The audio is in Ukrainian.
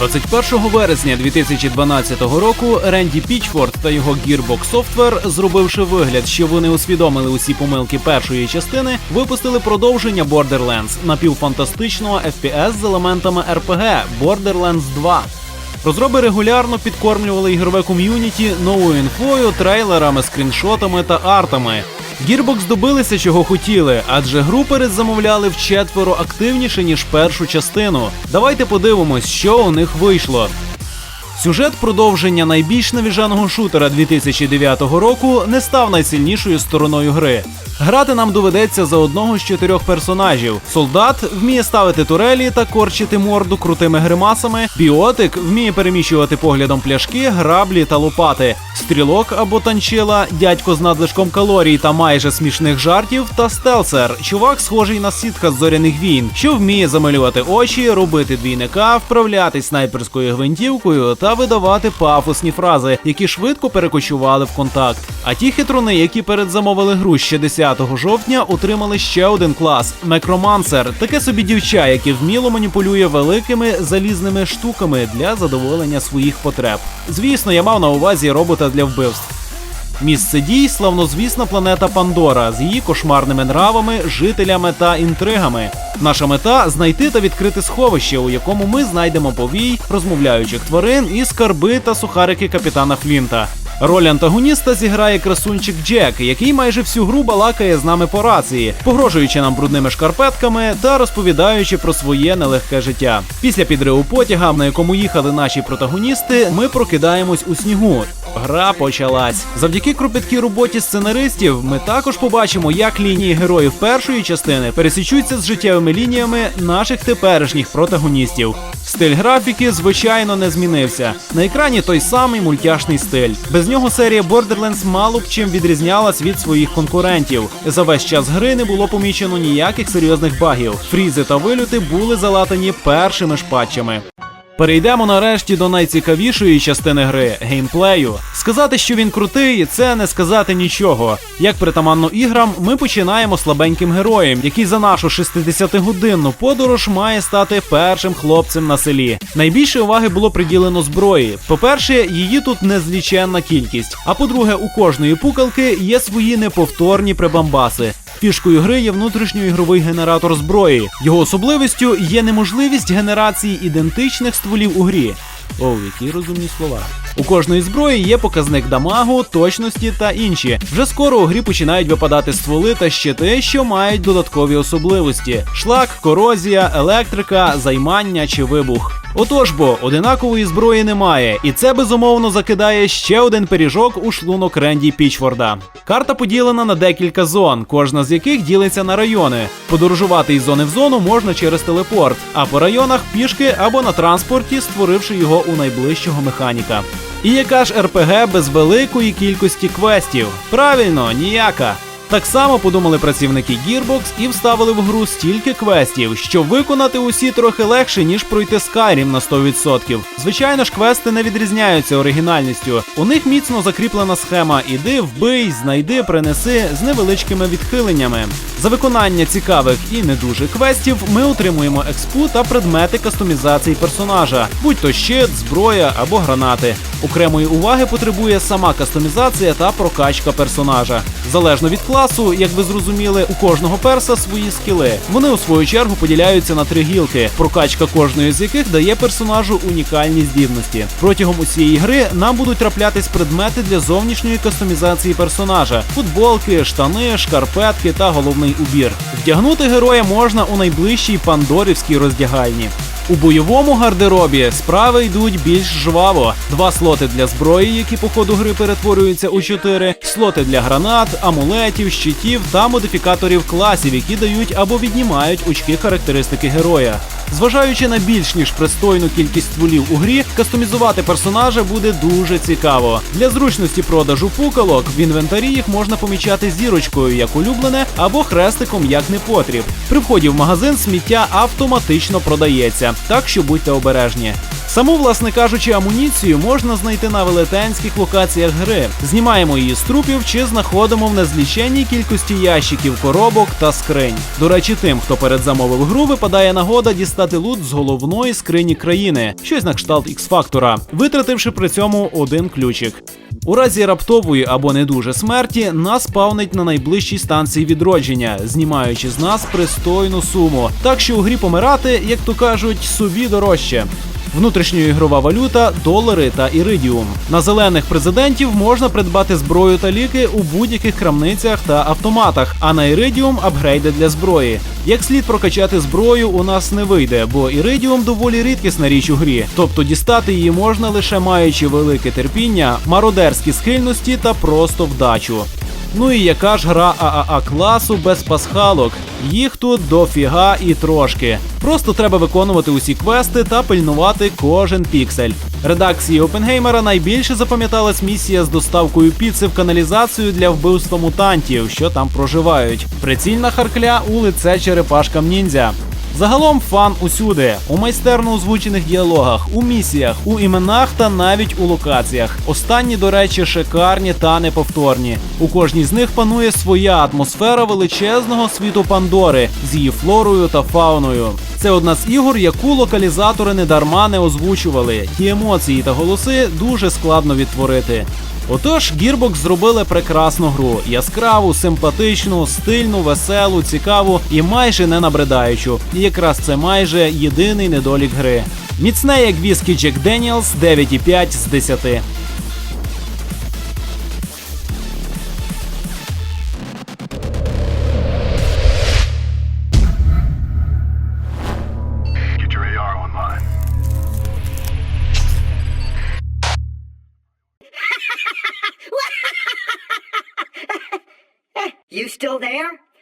21 вересня 2012 року Ренді Пічфорд та його Gearbox Software, зробивши вигляд, що вони усвідомили усі помилки першої частини, випустили продовження Borderlands напівфантастичного FPS з елементами RPG Borderlands 2. Розроби регулярно підкормлювали ігрове ком'юніті новою інфою, трейлерами, скріншотами та артами. Gearbox добилися чого хотіли, адже гру передзамовляли вчетверо активніше ніж першу частину. Давайте подивимось, що у них вийшло. Сюжет продовження найбільш навіжаного шутера 2009 року не став найсильнішою стороною гри. Грати нам доведеться за одного з чотирьох персонажів. Солдат вміє ставити турелі та корчити морду крутими гримасами. Біотик вміє переміщувати поглядом пляшки, граблі та лопати. Стрілок або танчила, дядько з надлишком калорій та майже смішних жартів, та стелсер, чувак, схожий на сітка з зоряних війн, що вміє замалювати очі, робити двійника, вправлятись снайперською гвинтівкою та видавати пафосні фрази, які швидко перекочували в контакт. А ті хитруни, які передзамовили гру ще 10 жовтня, отримали ще один клас Мекромансер, таке собі дівча, яке вміло маніпулює великими залізними штуками для задоволення своїх потреб. Звісно, я мав на увазі робота для вбивств. Місце дій славнозвісна планета Пандора з її кошмарними нравами, жителями та інтригами. Наша мета знайти та відкрити сховище, у якому ми знайдемо повій, розмовляючих тварин і скарби та сухарики капітана Флінта. Роль антагоніста зіграє красунчик Джек, який майже всю гру балакає з нами по рації, погрожуючи нам брудними шкарпетками та розповідаючи про своє нелегке життя. Після підриву потяга, на якому їхали наші протагоністи, ми прокидаємось у снігу. Гра почалась. Завдяки кропіткій роботі сценаристів ми також побачимо, як лінії героїв першої частини пересічуться з життєвими лініями наших теперішніх протагоністів. Стиль графіки, звичайно, не змінився. На екрані той самий мультяшний стиль. Без нього серія Borderlands мало б чим відрізнялась від своїх конкурентів. За весь час гри не було помічено ніяких серйозних багів. Фрізи та вильоти були залатані першими ж патчами. Перейдемо нарешті до найцікавішої частини гри геймплею. Сказати, що він крутий, це не сказати нічого. Як притаманно іграм, ми починаємо слабеньким героєм, який за нашу 60-годинну подорож має стати першим хлопцем на селі. Найбільше уваги було приділено зброї. По-перше, її тут незліченна кількість. А по-друге, у кожної пукалки є свої неповторні прибамбаси. Фішкою гри є внутрішньоігровий генератор зброї. Його особливістю є неможливість генерації ідентичних стволів у грі. Оу, які розумні слова. У кожної зброї є показник дамагу, точності та інші. Вже скоро у грі починають випадати стволи та щити, що мають додаткові особливості: шлак, корозія, електрика, займання чи вибух. Отож бо одинакової зброї немає, і це безумовно закидає ще один пиріжок у шлунок Ренді Пічфорда. Карта поділена на декілька зон, кожна з яких ділиться на райони. Подорожувати із зони в зону можна через телепорт, а по районах пішки або на транспорті, створивши його у найближчого механіка. І яка ж РПГ без великої кількості квестів? Правильно, ніяка. Так само подумали працівники Gearbox і вставили в гру стільки квестів, що виконати усі трохи легше, ніж пройти Skyrim на 100%. Звичайно ж, квести не відрізняються оригінальністю. У них міцно закріплена схема іди, вбий, знайди, принеси з невеличкими відхиленнями. За виконання цікавих і не дуже квестів ми отримуємо експу та предмети кастомізації персонажа, будь то щит, зброя або гранати. Окремої уваги потребує сама кастомізація та прокачка персонажа. Залежно від класу, як ви зрозуміли, у кожного перса свої скіли. Вони у свою чергу поділяються на три гілки, прокачка кожної з яких дає персонажу унікальні здібності. Протягом усієї гри нам будуть траплятись предмети для зовнішньої кастомізації персонажа: футболки, штани, шкарпетки та головний убір. Вдягнути героя можна у найближчій пандорівській роздягальні. У бойовому гардеробі справи йдуть більш жваво. Два слоти для зброї, які по ходу гри перетворюються у чотири, слоти для гранат, амулетів, щитів та модифікаторів класів, які дають або віднімають очки характеристики героя. Зважаючи на більш ніж пристойну кількість стволів у грі, кастомізувати персонажа буде дуже цікаво. Для зручності продажу пукалок в інвентарі їх можна помічати зірочкою як улюблене або хрестиком як непотріб. При вході в магазин сміття автоматично продається, так що будьте обережні. Саму, власне кажучи, амуніцію можна знайти на велетенських локаціях гри. Знімаємо її з трупів чи знаходимо в незліченній кількості ящиків, коробок та скринь. До речі, тим, хто передзамовив гру, випадає нагода дістати лут з головної скрині країни, щось на кшталт X-фактора, витративши при цьому один ключик. У разі раптової або не дуже смерті нас павнить на найближчій станції відродження, знімаючи з нас пристойну суму. Так що у грі помирати, як то кажуть, собі дорожче. Внутрішньоігрова валюта, долари та іридіум. На зелених президентів можна придбати зброю та ліки у будь-яких крамницях та автоматах, а на іридіум апгрейди для зброї. Як слід прокачати зброю, у нас не вийде, бо іридіум доволі рідкісна річ у грі, тобто дістати її можна лише маючи велике терпіння, мародерські схильності та просто вдачу. Ну і яка ж гра ААА класу без пасхалок? Їх тут дофіга і трошки. Просто треба виконувати усі квести та пильнувати кожен піксель. Редакції Опенгеймера найбільше запам'яталась місія з доставкою піци в каналізацію для вбивства мутантів, що там проживають. Прицільна харкля у лице черепашкам ніндзя. Загалом фан усюди, у майстерно озвучених діалогах, у місіях, у іменах та навіть у локаціях. Останні, до речі, шикарні та неповторні. У кожній з них панує своя атмосфера величезного світу Пандори з її флорою та фауною. Це одна з ігор, яку локалізатори недарма не озвучували. Ті емоції та голоси дуже складно відтворити. Отож, Gearbox зробили прекрасну гру: яскраву, симпатичну, стильну, веселу, цікаву і майже не набридаючу. І якраз це майже єдиний недолік гри. Міцне як віскі Джек Деніелс 9,5 з 10. There?